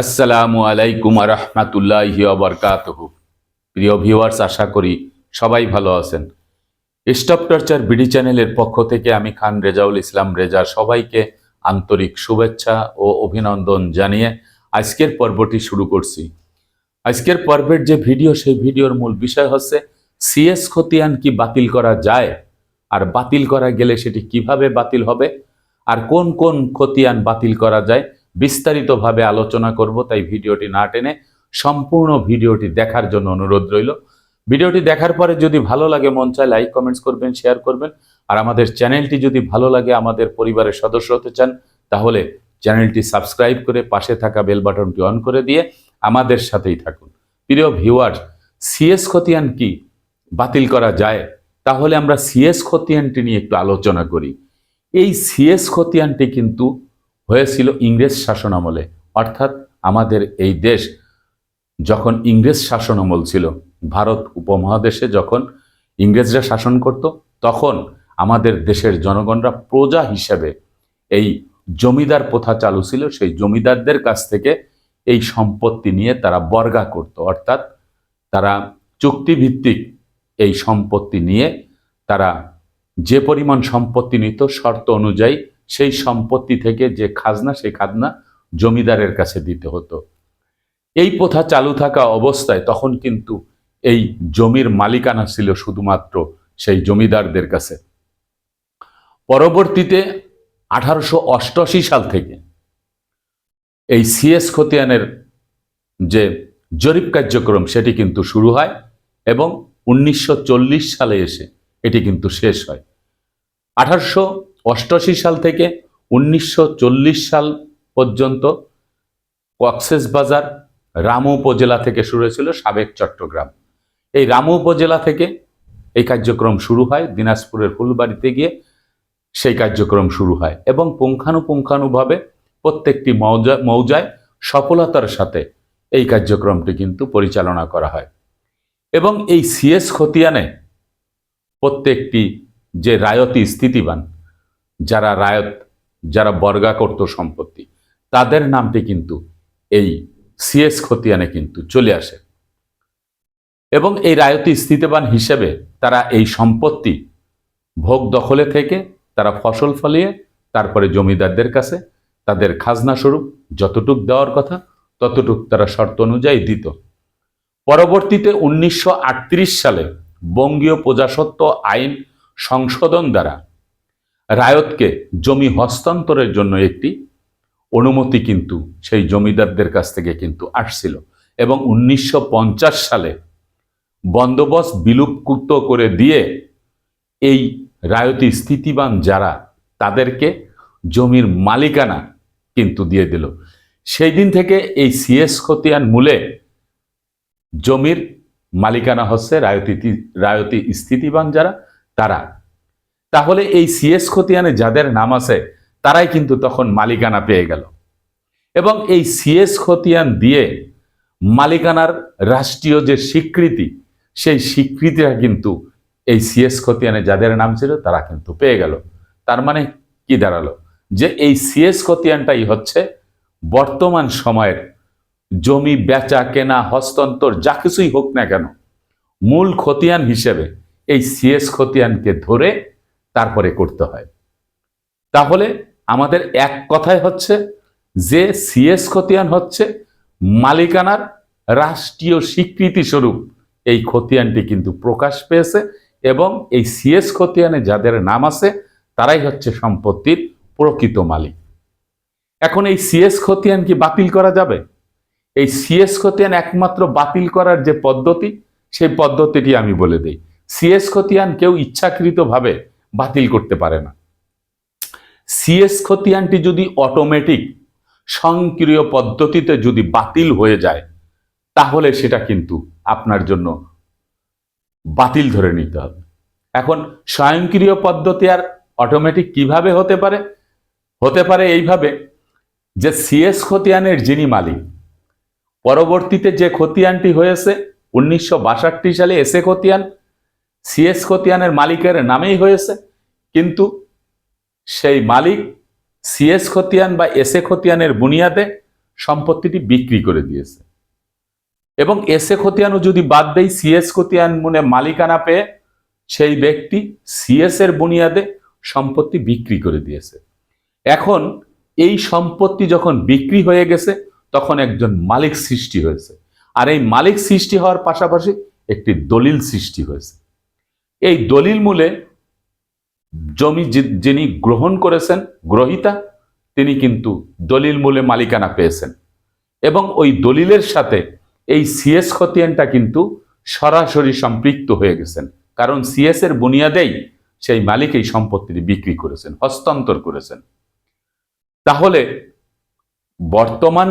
আসসালামু আলাইকুম রহমাতুল্লাহি আবরকাতহ প্রিয় ভিউয়ার্স, আশা করি সবাই ভালো আছেন। স্টপ টর্চার বিডি চ্যানেলের পক্ষ থেকে আমি খান রেজাউল ইসলাম রেজা সবাইকে আন্তরিক শুভেচ্ছা ও অভিনন্দন জানিয়ে আজকের পর্বটি শুরু করছি। আজকের পর্বের যে ভিডিও, সেই ভিডিওর মূল বিষয় হচ্ছে, সিএস খতিয়ান কি বাতিল করা যায়? আর বাতিল করা গেলে সেটি কীভাবে বাতিল হবে? আর কোন কোন খতিয়ান বাতিল করা যায়? বিস্তারিতভাবে আলোচনা করব, তাই ভিডিওটি না টেনে সম্পূর্ণ ভিডিওটি দেখার জন্য অনুরোধ রইল। ভিডিওটি দেখার পরে যদি ভালো লাগে, মন চায় লাইক, কমেন্টস করবেন, শেয়ার করবেন। আর আমাদের চ্যানেলটি যদি ভালো লাগে, আমাদের পরিবারের সদস্য হতে চান, তাহলে চ্যানেলটি সাবস্ক্রাইব করে পাশে থাকা বেল বাটনটি অন করে দিয়ে আমাদের সাথেই থাকুন। প্রিয় ভিউয়ার সিএস খতিয়ান কি? বাতিল করা যায়? তাহলে আমরা সিএস খতিয়ানটি নিয়ে একটু আলোচনা করি। এই সিএস খতিয়ানটি কিন্তু হয়েছিল ইংরেজ শাসনামলে। অর্থাৎ আমাদের এই দেশ যখন ইংরেজ শাসন আমল ছিল, ভারত উপমহাদেশে যখন ইংরেজরা শাসন করত, তখন আমাদের দেশের জনগণরা প্রজা হিসেবে এই জমিদার প্রথা চালু ছিল। সেই জমিদারদের কাছ থেকে এই সম্পত্তি নিয়ে তারা বর্গা করত। অর্থাৎ তারা চুক্তিভিত্তিক এই সম্পত্তি নিয়ে তারা যে পরিমাণ সম্পত্তি নিত, শর্ত অনুযায়ী সেই সম্পত্তি থেকে যে খাজনা, সেই খাজনা জমিদারের কাছে দিতে হতো। এই প্রথা চালু থাকা অবস্থায় তখন কিন্তু এই জমির মালিকানা ছিল শুধুমাত্র সেই জমিদারদের কাছে। পরবর্তীতে আঠারোশো অষ্টআশি সাল থেকে এই সিএস খতিয়ানের যে জরিপ কার্যক্রম, সেটি কিন্তু শুরু হয় এবং উনিশশো চল্লিশ সালে এসে এটি কিন্তু শেষ হয়। আঠারোশো অষ্টআশি সাল থেকে উনিশশো চল্লিশ সাল পর্যন্ত কক্সেস বাজার রামু উপজেলা থেকে শুরু হয়েছিল সাবেক চট্টগ্রাম। এই রামু উপজেলা থেকে এই কার্যক্রম শুরু হয়, দিনাজপুরের ফুলবাড়িতে গিয়ে সেই কার্যক্রম শুরু হয় এবং পুঙ্খানুপুঙ্খানুভাবে প্রত্যেকটি মৌজা, মৌজায় সফলতার সাথে এই কার্যক্রমটি কিন্তু পরিচালনা করা হয়। এবং এই সিএস খতিয়ানে প্রত্যেকটি যে রায়তি স্থিতিবান যারা রায়ত, যারা বর্গা করত সম্পত্তি, তাদের নামটি কিন্তু এই সিএস খতিয়ানে কিন্তু চলে আসে। এবং এই রায়তি স্থিতিবান হিসেবে তারা এই সম্পত্তি ভোগ দখলে থেকে তারা ফসল ফলিয়ে, তারপরে জমিদারদের কাছে তাদের খাজনা স্বরূপ যতটুক দেওয়ার কথা, ততটুক তারা শর্ত অনুযায়ী দিত। পরবর্তীতে উনিশশো আটত্রিশ সালে বঙ্গীয় প্রজাসত্ব আইন সংশোধন দ্বারা রায়তকে জমি হস্তান্তরের জন্য একটি অনুমতি কিন্তু সেই জমিদারদের কাছ থেকে কিন্তু আসছিল এবং উনিশশো পঞ্চাশ সালে বন্দোবস্ত বিলুপ্ত করে দিয়ে এই রায়তি স্থিতিবান যারা, তাদেরকে জমির মালিকানা কিন্তু দিয়ে দিল। সেই দিন থেকে এই সিএস খতিয়ান মূলে জমির মালিকানা হচ্ছে রায়তি রায়তি স্থিতিবান যারা, তারা তাহলে এই সিএস খতিয়ানে যাদের নাম আছে, তারাই কিন্তু তখন মালিকানা পেয়ে গেল। এবং এই সিএস খতিয়ান দিয়ে মালিকানার রাষ্ট্রীয় যে স্বীকৃতি, সেই স্বীকৃতিটা কিন্তু এই সিএস খতিয়ানে যাদের নাম ছিল, তারা কিন্তু পেয়ে গেল। তার মানে কি দাঁড়াল? যে এই সিএস খতিয়ানটাই হচ্ছে বর্তমান সময়ের জমি বেচা, কেনা, হস্তান্তর, যা কিছুই হোক না কেন, মূল খতিয়ান হিসেবে এই সিএস খতিয়ানকে ধরে তারপরে করতে হয়। তাহলে আমাদের এক কথায় হচ্ছে যে সিএস খতিয়ান হচ্ছে মালিকানার রাষ্ট্রীয় স্বীকৃতি স্বরূপ। এই খতিয়ানটি কিন্তু প্রকাশ পেয়েছে এবং এই সিএস খতিয়ানে যাদের নাম আছে তারাই হচ্ছে সম্পত্তির প্রকৃত মালিক। এখন এই সিএস খতিয়ান কি বাতিল করা যাবে? এই সিএস খতিয়ান একমাত্র বাতিল করার যে পদ্ধতি, সেই পদ্ধতিটি আমি বলে দিই। সিএস খতিয়ান কেউ ইচ্ছাকৃতভাবে বাতিল করতে পারে না। সিএস খতিয়ানটি যদি অটোমেটিক স্বয়ংক্রিয় পদ্ধতিতে যদি বাতিল হয়ে যায়, তাহলে সেটা কিন্তু আপনার জন্য বাতিল ধরে নিতে হবে। এখন স্বয়ংক্রিয় পদ্ধতি আর অটোমেটিক কীভাবে হতে পারে? হতে পারে এইভাবে, যে সিএস খতিয়ানের যিনি মালিক, পরবর্তীতে যে খতিয়ানটি হয়েছে, উনিশশো বাষট্টি সালে এসে খতিয়ান সিএস খতিয়ানের মালিকের নামেই হয়েছে, কিন্তু সেই মালিক সিএস খতিয়ান বা এস এ খতিয়ানের বুনিয়াদে সম্পত্তিটি বিক্রি করে দিয়েছে। এবং এস এ খতিয়ানও যদি বাদ দেয় সিএস খতিয়ান মনে মালিকানা পেয়ে সেই ব্যক্তি সিএস এর বুনিয়াদে সম্পত্তি বিক্রি করে দিয়েছে। এখন এই সম্পত্তি যখন বিক্রি হয়ে গেছে, তখন একজন মালিক সৃষ্টি হয়েছে। আর এই মালিক সৃষ্টি হওয়ার পাশাপাশি একটি দলিল সৃষ্টি হয়েছে। এই দলিল মূলে জমি যিনি গ্রহণ করেছেন, গ্রহিতা, তিনি কিন্তু দলিল মূলে মালিকানা পেয়েছেন। এবং ওই দলিলের সাথে এই সিএস খতিয়ানটা কিন্তু সরাসরি সম্পৃক্ত হয়ে গেছেন। কারণ সিএস এর বুনিয়াদেই সেই মালিক এই সম্পত্তিটি বিক্রি করেছেন, হস্তান্তর করেছেন। তাহলে বর্তমান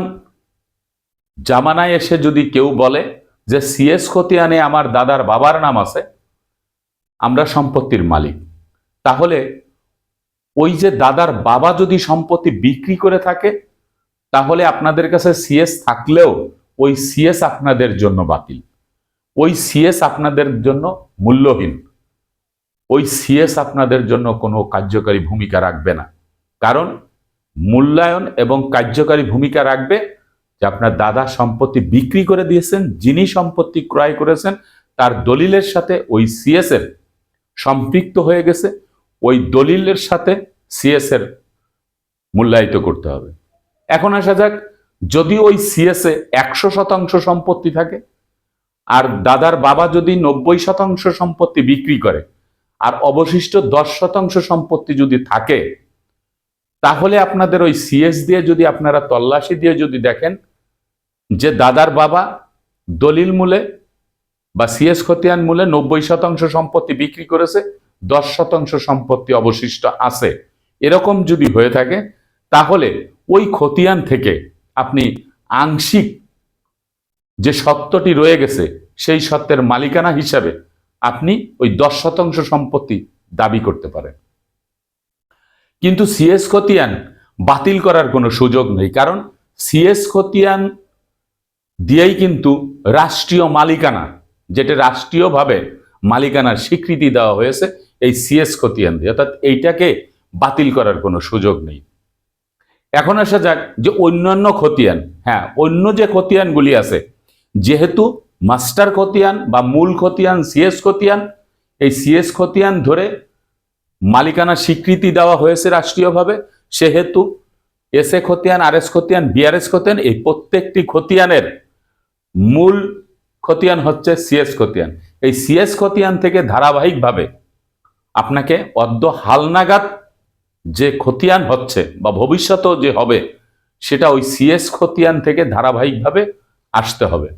জামানায় এসে যদি কেউ বলে যে সিএস খতিয়ানে আমার দাদার বাবার নাম আছে আমরা সম্পত্তির মালিক। তাহলে ওই যে দাদার বাবা যদি সম্পত্তি বিক্রি করে থাকে, তাহলে আপনাদের কাছে সিএস থাকলেও ওই সিএস আপনাদের জন্য বাতিল। ওই সিএস আপনাদের জন্য মূল্যহীন। ওই সিএস আপনাদের জন্য কোনো কার্যকারী ভূমিকা রাখবে না। কারণ মূল্যায়ন এবং কার্যকারী ভূমিকা রাখবে যে আপনার দাদা সম্পত্তি বিক্রি করে দিয়েছেন, যিনি সম্পত্তি ক্রয় করেছেন, তার দলিলের সাথে ওই সিএস এর সম্পৃক্ত হয়ে গেছে, ওই দলিলের সাথে সিএস এর মূল্যায়িত করতে হবে। এখন আসা যাক, যদি ওই সিএস এ একশো শতাংশ সম্পত্তি থাকে, আর দাদার বাবা যদি নব্বই শতাংশ সম্পত্তি বিক্রি করে, আর অবশিষ্ট দশ শতাংশ সম্পত্তি যদি থাকে, তাহলে আপনাদের ওই সিএস দিয়ে যদি আপনারা তল্লাশি দিয়ে যদি দেখেন যে দাদার বাবা দলিল মূলে বা সিএস খতিয়ান মূলে নব্বই শতাংশ সম্পত্তি বিক্রি করেছে, দশ শতাংশ সম্পত্তি অবশিষ্ট আছে। এরকম যদি হয়ে থাকে, তাহলে ওই খতিয়ান থেকে আপনি আংশিক যে সত্যটি রয়ে গেছে, সেই সত্যের মালিকানা হিসাবে আপনি ওই দশ শতাংশ সম্পত্তি দাবি করতে পারেন। কিন্তু সিএস খতিয়ান বাতিল করার কোনো সুযোগ নেই, কারণ সিএস খতিয়ান দিয়েই কিন্তু রাষ্ট্রীয় মালিকানা যেটা রাষ্ট্রীয়ভাবে মালিকানার স্বীকৃতি দেওয়া হয়েছে, এই সিএস খতিয়ান দিয়ে অর্থাৎ এইটাকে বাতিল করার কোনো সুযোগ নেই। এখন আসা যাক যে অন্যান্য খতিয়ান হ্যাঁ অন্য যে খতিয়ানগুলি আছে, যেহেতু মাস্টার খতিয়ান বা মূল খতিয়ান সিএস খতিয়ান, এই সিএস খতিয়ান ধরে মালিকানা স্বীকৃতি দেওয়া হয়েছে রাষ্ট্রীয়ভাবে, সেহেতু এস এ খতিয়ান আর এস খতিয়ান বিআরএস খতিয়ান, এই প্রত্যেকটি খতিয়ানের মূল খতিয়ান হচ্ছে সিএস খতিয়ান। এই সিএস খতিয়ান থেকে ধারাবাহিকভাবে আপনাকে অদ্য হালনাগাদ যে খতিয়ান হচ্ছে বা ভবিষ্যতেও যে হবে, সেটা ওই সিএস খতিয়ান থেকে ধারাবাহিকভাবে আসতে হবে।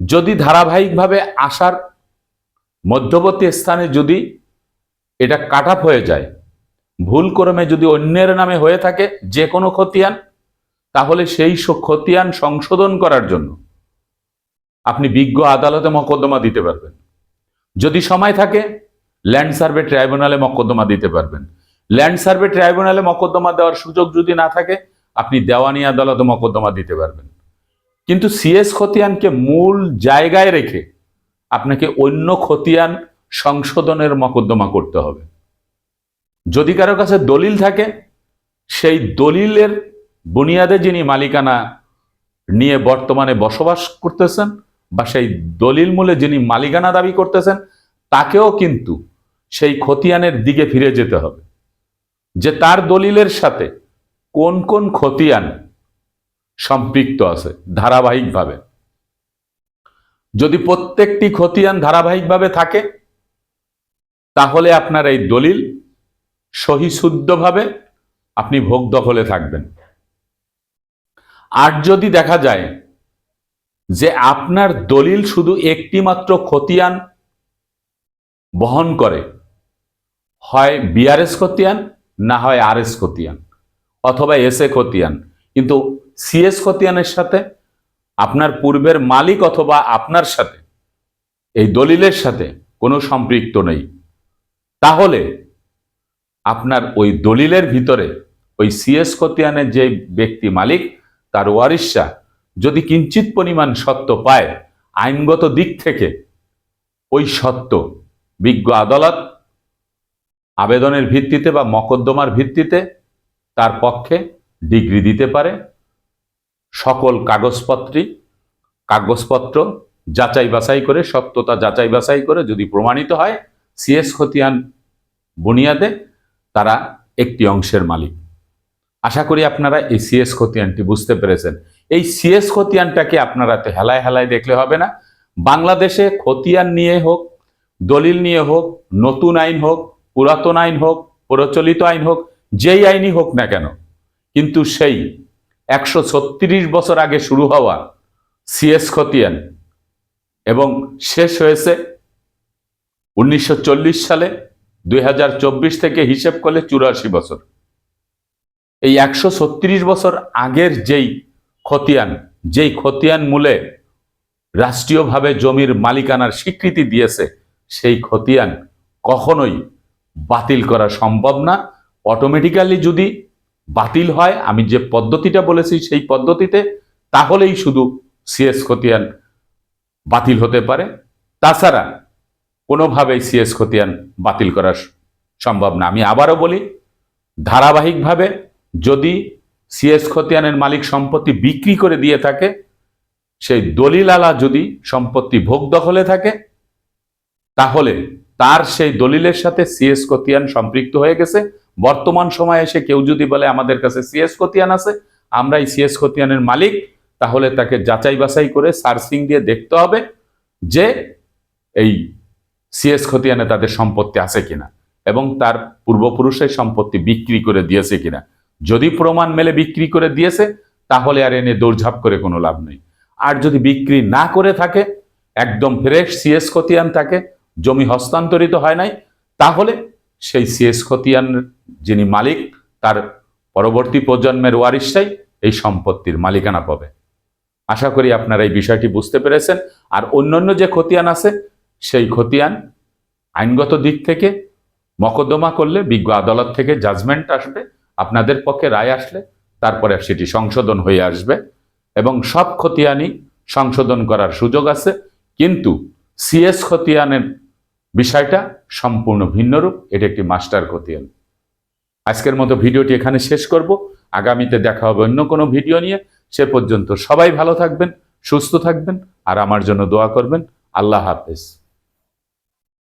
যদি ধারাবাহিকভাবে আসার মধ্যবর্তী স্থানে যদি এটা কাট হয়ে যায়, ভুল ক্রমে যদি অন্যের নামে হয়ে থাকে যে কোনো খতিয়ান, তাহলে সেই খতিয়ান সংশোধন করার জন্য আপনি বিজ্ঞ আদালতে মকদ্দমা দিতে পারবেন। যদি সময় থাকে, ল্যান্ড সার্ভে ট্রাইব্যুনালে মকদ্দমা দিতে পারবেন। ল্যান্ড সার্ভে ট্রাইব্যুনালে মকদ্দমা দেওয়ার সুযোগ যদি না থাকে, আপনি দেওয়ানি আদালতে মকদ্দমা দিতে পারবেন। কিন্তু সিএস খতিয়ানকে মূল জায়গায় রেখে আপনাকে অন্য খতিয়ান সংশোধনের মকদ্দমা করতে হবে। যদি কারও কাছে দলিল থাকে, সেই দলিলের বুনিয়াদে যিনি মালিকানা নিয়ে বর্তমানে বসবাস করতেছেন বা সেই দলিল মূলে যিনি মালিকানা দাবি করতেছেন, তাকেও কিন্তু সেই খতিয়ানের দিকে ফিরে যেতে হবে। যে তার দলিলের সাথে কোন কোন খতিয়ান সম্পৃক্ত আছে ধারাবাহিকভাবে। যদি প্রত্যেকটি খতিয়ান ধারাবাহিকভাবে থাকে, তাহলে আপনার এই দলিল সহিশুদ্ধভাবে আপনি ভোগ দখলে থাকবেন। আর যদি দেখা যায় যে আপনার দলিল শুধু একটি মাত্র খতিয়ান বহন করে। হয় বিআরএস খতিয়ান, না হয় আরএস খতিয়ান, অথবা এস এ খতিয়ান। কিন্তু সিএস খতিয়ানের সাথে, আপনার পূর্বের মালিক অথবা আপনার সাথে, এই দলিলের সাথে কোনো সম্পৃক্ত নেই। তাহলে, আপনার ওই দলিলের ভিতরে, ওই সিএস খতিয়ানের যে ব্যক্তি মালিক, তার ওয়ারিশা যদি কিঞ্চিত পরিমাণ সত্য পায়, আইনগত দিক থেকে ওই সত্য বিজ্ঞ আদালত আবেদনের ভিত্তিতে বা মকদ্দমার ভিত্তিতে তার পক্ষে ডিগ্রি দিতে পারে। সকল কাগজপত্রী কাগজপত্র যাচাই বাছাই করে, সত্যতা যাচাই বাছাই করে যদি প্রমাণিত হয়, সিএস খতিয়ান বুনিয়াদে তারা একটি অংশের মালিক। আশা করি আপনারা এই সিএস খতিয়ানটি বুঝতে পেরেছেন। এই সিএস খতিয়ানটাকে আপনারা তো হেলায় হেলায় দেখলে হবে না। বাংলাদেশে খতিয়ান নিয়ে হোক, দলিল নিয়ে হোক, নতুন আইন হোক, পুরাতন আইন হোক, প্রচলিত আইন হোক, যেই আইনই হোক না কেন, কিন্তু সেই একশো ছত্রিশ বছর আগে শুরু হওয়া সিএস খতিয়ান এবং শেষ হয়েছে উনিশশো চল্লিশ সালে, দুই হাজার চব্বিশ থেকে হিসেব করলে চুরাশি বছর। এই একশো ছত্রিশ বছর আগের যেই খতিয়ান, যেই খতিয়ান মূলে রাষ্ট্রীয়ভাবে জমির মালিকানার স্বীকৃতি দিয়েছে, সেই খতিয়ান কখনোই বাতিল করা সম্ভব না। অটোমেটিক্যালি যদি বাতিল হয়, আমি যে পদ্ধতিটা বলেছি সেই পদ্ধতিতে, তাহলেই শুধু সিএস খতিয়ান বাতিল হতে পারে। তাছাড়া কোনোভাবেই সিএস খতিয়ান বাতিল করা সম্ভব না। আমি আবারও বলি, ধারাবাহিকভাবে যদি সিএস খতিয়ানের মালিক সম্পত্তি বিক্রি করে দিয়ে থাকে, সেই দলিলালা যদি সম্পত্তি ভোগ দখলে থাকে, তাহলে তার সেই দলিলের সাথে সিএস খতিয়ান সম্পৃক্ত হয়ে গেছে। বর্তমান সময়ে এসে কেউ যদি বলে, আমাদের কাছে সিএস খতিয়ান আছে, আমরা এই সিএস খতিয়ানের মালিক, তাহলে তাকে যাচাই বাছাই করে সার্চিং দিয়ে দেখতে হবে যে এই সিএস খতিয়ানে তাদের সম্পত্তি আছে কিনা এবং তার পূর্বপুরুষের সম্পত্তি বিক্রি করে দিয়েছে কিনা। যদি প্রমাণ মেলে বিক্রি করে দিয়েছে, তাহলে আর এনে দৌড়ঝাঁপ করে কোনো লাভ নেই। আর যদি বিক্রি না করে থাকে, একদম ফ্রেশ সিএস খতিয়ান থাকে, জমি হস্তান্তরিত হয় নাই, তাহলে সেই সিএস খতিয়ান যিনি মালিক, তার পরবর্তী প্রজন্মের ওয়ারিশটাই এই সম্পত্তির মালিকানা পাবে। আশা করি আপনারা এই বিষয়টি বুঝতে পেরেছেন। আর অন্যান্য যে খতিয়ান আছে, সেই খতিয়ান আইনগত দিক থেকে মকদ্দমা করলে বিজ্ঞ আদালত থেকে জাজমেন্ট আসবে। আপনাদের পক্ষে রায় আসলে তারপরে সেটি সংশোধন হয়ে আসবে এবং সব খতিয়ানই সংশোধন করার সুযোগ আছে, কিন্তু সিএস খতিয়ানের বিষয়টা সম্পূর্ণ ভিন্নরূপ, এটি একটি মাস্টার খতিয়ান। আজকের মতো ভিডিওটি এখানে শেষ করব। আগামীতে দেখা হবে অন্য কোনো ভিডিও নিয়ে। সে পর্যন্ত সবাই ভালো থাকবেন, সুস্থ থাকবেন, আর আমার জন্য দোয়া করবেন। আল্লাহ হাফেজ।